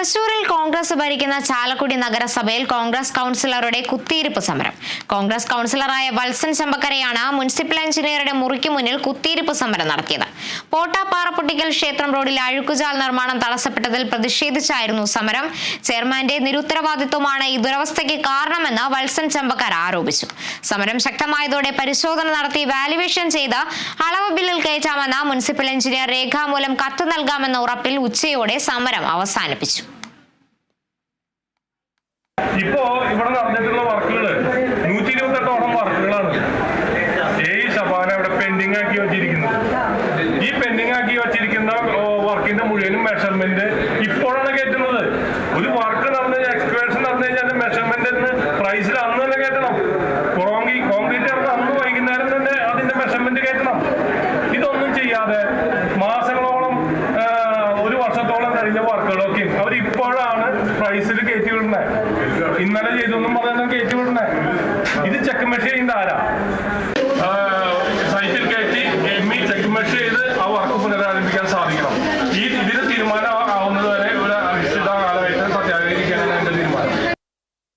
തൃശൂരിൽ കോൺഗ്രസ് ഭരിക്കുന്ന ചാലക്കുടി നഗരസഭയിൽ കോൺഗ്രസ് കൗൺസിലറുടെ കുത്തിയിരിപ്പ് സമരം. കോൺഗ്രസ് കൗൺസിലറായ വത്സൻ ചമ്പക്കരയാണ് മുനിസിപ്പൽ എഞ്ചിനീയറുടെ മുറിക്ക് മുന്നിൽ കുത്തിയിരിപ്പ് സമരം നടത്തിയത്. പോട്ടാപ്പാറപ്പൊട്ടിക്കൽ ക്ഷേത്രം റോഡിൽ അഴുക്കുചാൽ നിർമ്മാണം തടസ്സപ്പെട്ടതിൽ പ്രതിഷേധിച്ചായിരുന്നു സമരം. ചെയർമാന്റെ നിരുത്തരവാദിത്വമാണ് ഈ ദുരവസ്ഥയ്ക്ക് കാരണമെന്ന് വത്സൻ ചമ്പക്കര ആരോപിച്ചു. സമരം ശക്തമായതോടെ പരിശോധന നടത്തി വാലുവേഷൻ ചെയ്ത് അളവ് ബില്ലിൽ കയറ്റാമെന്ന മുനിസിപ്പൽ എഞ്ചിനീയർ രേഖാമൂലം കത്ത് നൽകാമെന്ന ഉറപ്പിൽ ഉച്ചയോടെ സമരം അവസാനിപ്പിച്ചു. ഇപ്പോ ഇവിടെ നടന്നിട്ടുള്ള വർക്കുകൾ നൂറ്റി ഇരുപത്തെട്ടോളം വർക്കുകളാണ്. ഏഴ് ശബാന ഇവിടെ പെൻഡിങ് ആക്കി വെച്ചിരിക്കുന്നത്. ഈ പെൻഡിങ് ആക്കി വെച്ചിരിക്കുന്ന വർക്കിന്റെ മുഴുവനും മെഷർമെന്റ് ഇപ്പോഴാണ് കയറ്റുന്നത് ഒരു വർക്ക് നടന്നു എക്സ്കവേഷൻ നടന്നു കഴിഞ്ഞാൽ മെഷർമെന്റ് പ്രൈസിൽ അന്ന് തന്നെ കോങ്കി കോൺക്രീറ്റ് ഇറന്ന് അന്ന് വൈകുന്നേരം തന്നെ അതിന്റെ മെഷർമെന്റ് കയറ്റണം അതിന്റെ വർക്കുകളൊക്കെ. അവർ ഇപ്പോഴാണ് പ്രൈസിൽ കയറ്റി വിടണേ ഇന്നലെ ചെയ്തൊന്നും പറയാനും കയറ്റി വിടണേ ഇത് ചെക്ക്മെഷ് ചെയ്യുന്ന ആരാ? സൈറ്റിൽ കയറ്റി എമ്മി ചെക്ക്മെഷ് ചെയ്ത് ആ വർക്ക് പുനരാരംഭിക്കാൻ സാധിക്കണം. ഈ ഇതിന് തീരുമാനം ആവുന്നത് വരെ അനിശ്ചിത കാലമായിട്ട് സത്യാഗ്രഹിക്കാൻ